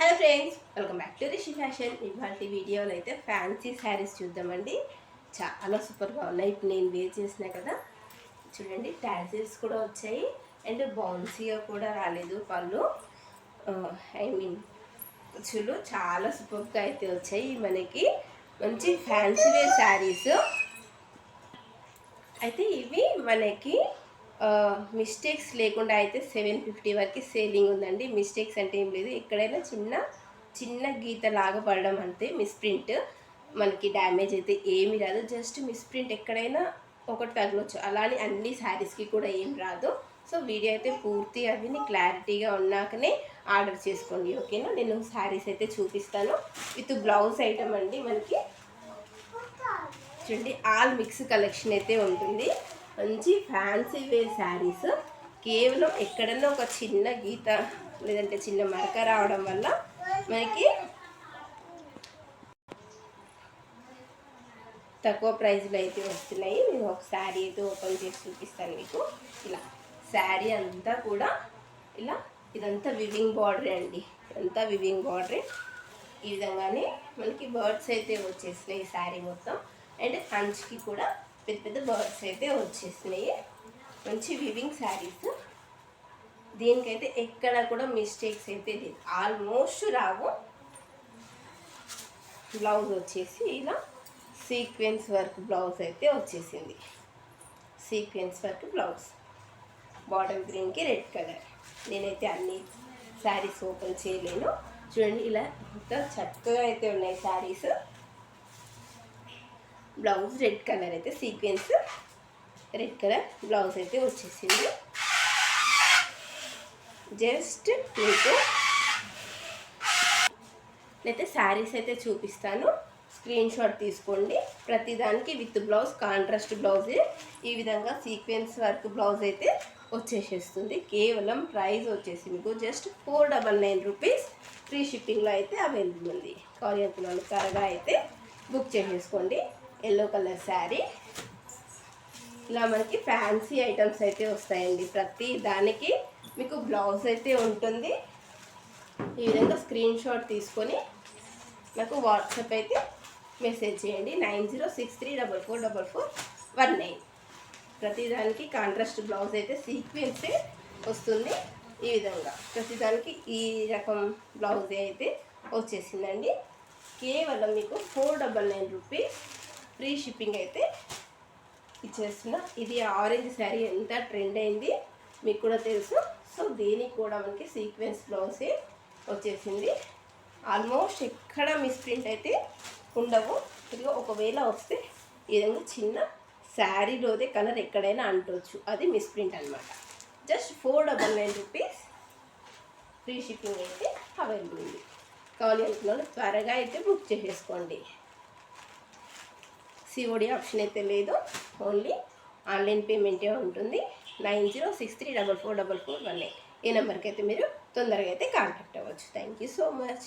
Hello friends welcome back to Rishi fashion ఇవాళ వీడియోలో అయితే ఫ్యాన్సీ శారీస్ చూద్దామండి. చాలా సూపర్గా ఉన్నాయి. ఇప్పుడు నేను వేర్ చేసిన కదా చూడండి ట్యాజిల్స్ కూడా వచ్చాయి. అండ్ బౌన్సీగా కూడా రాలేదు పళ్ళు. ఐ మీన్ చులు చాలా సూపర్గా అయితే వచ్చాయి మనకి. మంచి ఫ్యాన్సీ వేర్ శారీస్ అయితే ఇవి మనకి మిస్టేక్స్ లేకుండా అయితే సెవెన్ ఫిఫ్టీ వరకు సేలింగ్ ఉందండి. మిస్టేక్స్ అంటే ఏం లేదు. ఎక్కడైనా చిన్న చిన్న గీత లాగా పడడం అంతే. మిస్ప్రింట్ మనకి డ్యామేజ్ అయితే ఏమి రాదు. జస్ట్ మిస్ప్రింట్ ఎక్కడైనా ఒకటి తగలొచ్చు. అలానే అన్ని శారీస్కి కూడా ఏం రాదు. సో వీడియో అయితే పూర్తి అవి క్లారిటీగా ఉన్నాకనే ఆర్డర్ చేసుకోండి. ఓకేనా? నేను శారీస్ అయితే చూపిస్తాను. విత్ బ్లౌజ్ ఐటమ్ అండి మనకి. చూడండి ఆల్ మిక్స్ కలెక్షన్ అయితే ఉంటుంది. మంచి ఫ్యాన్సీ వేర్ శారీస్. కేవలం ఎక్కడన్నా ఒక చిన్న గీత లేదంటే చిన్న మరక రావడం వల్ల మనకి తక్కువ ప్రైస్లో అయితే వస్తున్నాయి. నేను ఒక శారీ అయితే ఓపెన్ చేసి చూపిస్తాను మీకు. ఇలా శారీ అంతా కూడా ఇలా ఇదంతా వివింగ్ బార్డరే అండి. ఇదంతా వివింగ్ బార్డరే. ఈ విధంగానే మనకి బర్డ్స్ అయితే వచ్చేసినాయి ఈ శారీ మొత్తం. అండ్ అంచుకి కూడా పెద్ద పెద్ద బర్డ్స్ అయితే వచ్చేసినాయి. మంచి వివింగ్ శారీస్ దీనికైతే ఎక్కడ కూడా మిస్టేక్స్ అయితే లేదు. ఆల్మోస్ట్ రావు. బ్లౌజ్ వచ్చేసి ఇలా సీక్వెన్స్ వర్క్ బ్లౌజ్ అయితే వచ్చేసింది. సీక్వెన్స్ వర్క్ బ్లౌజ్ బాటమ్ గ్రీన్కి రెడ్ కలర్ నేనైతే అన్ని శారీస్ ఓపెన్ చేయలేను. చూడండి ఇలా ఇంత చక్కగా అయితే ఉన్నాయి శారీస్ బ్లౌజ్ రెడ్ కలర్ అయితే సీక్వెన్స్. రెడ్ కలర్ బ్లౌజ్ అయితే వచ్చేసింది. జస్ట్ మీకు అయితే శారీస్ అయితే చూపిస్తాను. స్క్రీన్ షాట్ తీసుకోండి. ప్రతిదానికి విత్ బ్లౌజ్ కాంట్రాస్ట్ బ్లౌజ్. ఈ విధంగా సీక్వెన్స్ వర్క్ బ్లౌజ్ అయితే వచ్చేసేస్తుంది. కేవలం ప్రైస్ వచ్చేసి మీకు just four double nine rupees free షిప్పింగ్లో అయితే అవైలబుల్ ఉంది. కాలియంతులను త్వరగా అయితే బుక్ చేసేసుకోండి. Yellow colour sari. ఇలా మనకి ఫ్యాన్సీ ఐటమ్స్ అయితే వస్తాయండి. ప్రతి దానికి మీకు బ్లౌజ్ అయితే ఉంటుంది. ఈ విధంగా స్క్రీన్ షాట్ తీసుకొని నాకు వాట్సాప్ అయితే మెసేజ్ చేయండి. Nine zero six three double four double four one nine. ప్రతిదానికి కాంట్రాస్ట్ బ్లౌజ్ అయితే సీక్వెన్సే వస్తుంది. ఈ విధంగా ప్రతిదానికి ఈ రకం బ్లౌజ్ అయితే వచ్చేసిందండి. కేవలం మీకు four double nine rupees free shipping అయితే ఇచ్చేస్తున్నా. ఇది ఆరెంజ్ శారీ ఎంత ట్రెండ్ అయింది మీకు కూడా తెలుసు. సో దీనికి కూడా మనకి సీక్వెన్స్ బ్లౌజే వచ్చేసింది. ఆల్మోస్ట్ ఎక్కడ మిస్ప్రింట్ అయితే ఉండవు. ఇదిగో ఒకవేళ వస్తే ఈ విధంగా చిన్న శారీలోదే కలర్ ఎక్కడైనా అంటవచ్చు అది మిస్ప్రింట్ అనమాట just four double nine rupees free shipping అయితే అవైలబుల్ ఉంది. కావాలి త్వరగా అయితే బుక్ చేసేసుకోండి. సిఓడి ఆప్షన్ అయితే లేదు. ఓన్లీ ఆన్లైన్ పేమెంటే ఉంటుంది. Nine zero six three double four double four one eight. ఈ నెంబర్కి అయితే మీరు తొందరగా అయితే కాంటాక్ట్ అవ్వచ్చు. Thank you so much.